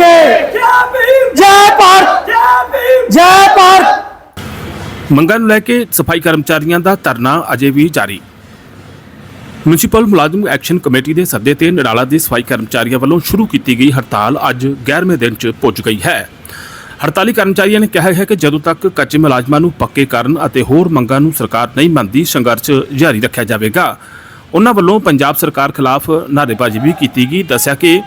ਕੇ। ਮੰਗਾਂ ਨੂੰ ਲੈ ਕੇ ਸਫ਼ਾਈ ਕਰਮਚਾਰੀਆਂ ਦਾ ਧਰਨਾ ਅਜੇ ਵੀ ਜਾਰੀ। ਮਿਊਨਿਸਪਲ ਮੁਲਾਜ਼ਮ ਐਕਸ਼ਨ ਕਮੇਟੀ ਦੇ ਸੱਦੇ ਤੇ ਨੜਾਲਾ ਦੇ ਸਫ਼ਾਈ ਕਰਮਚਾਰੀਆਂ ਵੱਲੋਂ ਸ਼ੁਰੂ ਕੀਤੀ ਗਈ ਹੜਤਾਲ ਅੱਜ 11ਵੇਂ ਦਿਨ 'ਚ ਪੁੱਜ ਗਈ ਹੈ। ਹੜਤਾਲੀ ਕਰਮਚਾਰੀਆਂ ਨੇ ਕਿਹਾ ਹੈ ਕਿ ਜਦੋਂ ਤੱਕ ਕੱਚੇ ਮੁਲਾਜ਼ਮਾਂ ਨੂੰ ਪੱਕੇ ਕਰਨ ਅਤੇ ਹੋਰ ਮੰਗਾਂ ਨੂੰ ਸਰਕਾਰ ਨਹੀਂ ਮੰਨਦੀ, ਸੰਘਰਸ਼ ਜਾਰੀ ਰੱਖਿਆ ਜਾਵੇਗਾ। ਉਹਨਾਂ ਵੱਲੋਂ ਪੰਜਾਬ ਸਰਕਾਰ ਖਿਲਾਫ ਨਾਅਰੇਬਾਜ਼ੀ ਵੀ ਕੀਤੀ ਗਈ। ਦੱਸਿਆ ਕਿ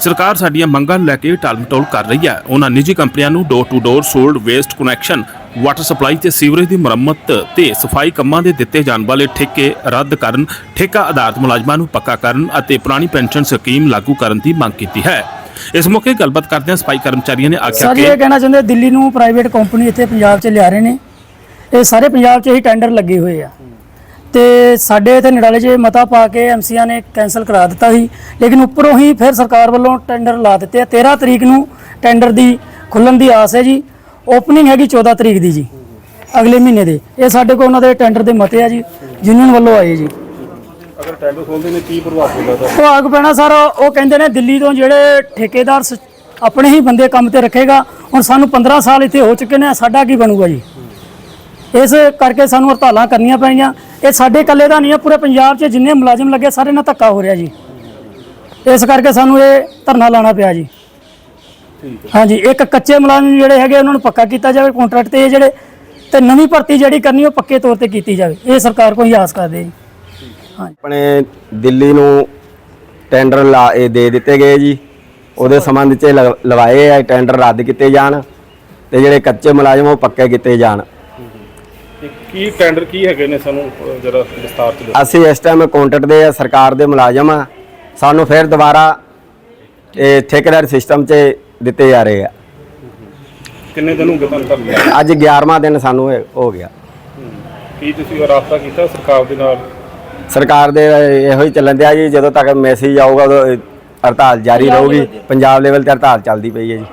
ਸਰਕਾਰ ਸਾਡੀਆਂ ਮੰਗਾਂ ਨੂੰ ਲੈ ਕੇ ਟਾਲਮਟੋਲ ਕਰ ਰਹੀ ਹੈ। ਉਹਨਾਂ ਨਿੱਜੀ ਕੰਪਨੀਆਂ ਨੂੰ door to door solid waste connection water supply ਤੇ ਸੀਵਰੇਜ ਦੀ ਮੁਰੰਮਤ ਤੇ ਸਫ਼ਾਈ ਕੰਮਾਂ ਦੇ ਦਿੱਤੇ ਜਾਣ ਵਾਲੇ ਠੇਕੇ ਰੱਦ ਕਰਨ ਠੇਕਾ ਆਧਾਰਿਤ ਮੁਲਾਜ਼ਮਾਂ ਨੂੰ ਪੱਕਾ ਕਰਨ ਅਤੇ ਪੁਰਾਣੀ ਪੈਨਸ਼ਨ ਸਕੀਮ ਲਾਗੂ ਕਰਨ ਦੀ ਮੰਗ ਕੀਤੀ ਹੈ। ਇਸ ਮੌਕੇ ਗੱਲਬਾਤ ਕਰਦਿਆਂ ਸਫ਼ਾਈ ਕਰਮਚਾਰੀਆਂ ਨੇ ਆਖਿਆ ਸਰ ਕਿ ਇਹ ਕਹਿਣਾ ਚਾਹੁੰਦੇ ਦਿੱਲੀ ਨੂੰ ਪ੍ਰਾਈਵੇਟ ਕੰਪਨੀ ਇੱਥੇ ਪੰਜਾਬ 'ਚ ਲਿਆ ਰਹੇ ਨੇ। ਇਹ ਸਾਰੇ ਪੰਜਾਬ 'ਚ ਹੀ ਟੈਂਡਰ ਲੱਗੇ ਹੋਏ ਆ। ਤੇ ਸਾਡੇ ਇੱਥੇ ਨਡਾਲੇ 'ਚ ਮਤਾ ਪਾ ਕੇ ਐਮਸੀਆਂ ਨੇ ਕੈਨਸਲ ਕਰਾ ਦਿੱਤਾ ਸੀ। ਲੇਕਿਨ ਉੱਪਰੋਂ ਹੀ ਫਿਰ ਸਰਕਾਰ ਵੱਲੋਂ ਟੈਂਡਰ ਲਾ ਦਿੱਤੇ ਆ। 13 ਤਰੀਕ ਨੂੰ ਟੈਂਡਰ ਦੀ ਖੁੱਲਣ ਦੀ ਆਸ ਹੈ ਜੀ। ਓਪਨਿੰਗ ਹੈਗੀ 14 ਤਰੀਕ ਦੀ ਜੀ ਅਗਲੇ ਮਹੀਨੇ ਦੇ। ਇਹ ਸਾਡੇ ਕੋਲ ਉਹਨਾਂ ਦੇ ਟੈਂਡਰ ਦੇ ਮਤੇ ਆ ਜੀ ਯੂਨੀਅਨ ਵੱਲੋਂ ਆਏ ਜੀ। ਅਗਰ ਟੈਂਡਰ ਖੋਲਦੇ ਨੇ ਕੀ ਪ੍ਰਭਾਵ ਪੈਂਦਾ ਉਹ ਆਗ ਪੈਣਾ ਸਰ ਉਹ ਕਹਿੰਦੇ ਨੇ ਦਿੱਲੀ ਤੋਂ ਜਿਹੜੇ ਠੇਕੇਦਾਰ ਸ- ਆਪਣੇ ਹੀ ਬੰਦੇ ਕੰਮ ਤੇ ਰੱਖੇਗਾ। ਹੁਣ ਸਾਨੂੰ 15 ਸਾਲ ਇੱਥੇ ਹੋ ਚੁੱਕੇ ਨੇ ਸਾਡਾ ਕੀ ਬਣੂਗਾ ਜੀ? ਇਸ ਕਰਕੇ ਸਾਨੂੰ ਹੜਤਾਲਾਂ ਕਰਨੀਆਂ ਪੈਣੀਆਂ। ਇਹ ਸਾਡੇ ਇਕੱਲੇ ਦਾ ਨਹੀਂ ਹੈ ਪੂਰੇ ਪੰਜਾਬ 'ਚ ਜਿੰਨੇ ਮੁਲਾਜ਼ਮ ਲੱਗੇ ਸਾਰੇ ਨਾਲ ਧੱਕਾ ਹੋ ਰਿਹਾ ਜੀ। ਇਸ ਕਰਕੇ ਸਾਨੂੰ ਇਹ ਧਰਨਾ ਲਾਣਾ ਪਿਆ ਜੀ। ਹਾਂਜੀ ਇੱਕ ਕੱਚੇ ਮੁਲਾਜ਼ਮ ਜਿਹੜੇ ਹੈਗੇ ਉਹਨਾਂ ਨੂੰ ਪੱਕਾ ਕੀਤਾ ਜਾਵੇ ਕੰਟਰੈਕਟ ਤੇ ਇਹ ਜਿਹੜੇ ਤੇ ਨਵੀਂ ਭਰਤੀ ਜਿਹੜੀ ਕਰਨੀ ਉਹ ਪੱਕੇ ਤੌਰ ਤੇ ਕੀਤੀ ਜਾਵੇ। ਇਹ ਸਰਕਾਰ ਕੋਈ ਆਸ ਕਰਦੇ ਜੀ। ਆਪਣੇ ਦਿੱਲੀ ਨੂੰ ਟੈਂਡਰ ਲਾ ਇਹ ਦੇ ਦਿੱਤੇ ਗਏ ਜੀ। ਉਹਦੇ ਸੰਬੰਧ 'ਚ ਲਵਾਏ ਆ ਟੈਂਡਰ ਰੱਦ ਕੀਤੇ ਜਾਣ ਤੇ ਜਿਹੜੇ ਕੱਚੇ ਮੁਲਾਜ਼ਮ ਉਹ ਪੱਕੇ ਕੀਤੇ ਜਾਣ। ਕੀ ਟੈਂਡਰ ਕੀ ਹੈਗੇ ਨੇ ਸਾਨੂੰ ਜਰਾ ਵਿਸਤਾਰ ਚ ਦੱਸੋ। ਅਸੀਂ ਇਸ ਟਾਈਮ ਕਾਉਂਟਰ ਦੇ ਆ ਸਰਕਾਰ ਦੇ ਮੁਲਾਜ਼ਮ ਆ। ਸਾਨੂੰ ਫਿਰ ਦੁਬਾਰਾ ਇਹ ਠੇਕੇਦਾਰ ਸਿਸਟਮ 'ਚ ਦਿੱਤੇ ਜਾ ਰਹੇ ਆ। ਕਿੰਨੇ ਦਿਨ ਹੋ ਗਏ ਤੁਹਾਨੂੰ ਧਰਨੇ ਅੱਜ 11ਵਾਂ ਦਿਨ ਸਾਨੂੰ ਇਹ ਹੋ ਗਿਆ। ਕੀ ਤੁਸੀਂ ਰਾਬਤਾ ਕੀਤਾ ਸਰਕਾਰ ਦੇ ਨਾਲ? ਸਰਕਾਰ ਦੇ ਇਹੋ ਹੀ ਚੱਲਣ ਦਿਆ ਜੀ ਜਦੋਂ ਤੱਕ ਮੈਸੇਜ ਆਊਗਾ ਉਦੋਂ ਇਹ ਹੜਤਾਲ ਜਾਰੀ ਰਹੂਗੀ। ਪੰਜਾਬ ਲੈਵਲ ਤੇ ਹੜਤਾਲ ਚੱਲਦੀ ਪਈ ਹੈ ਜੀ।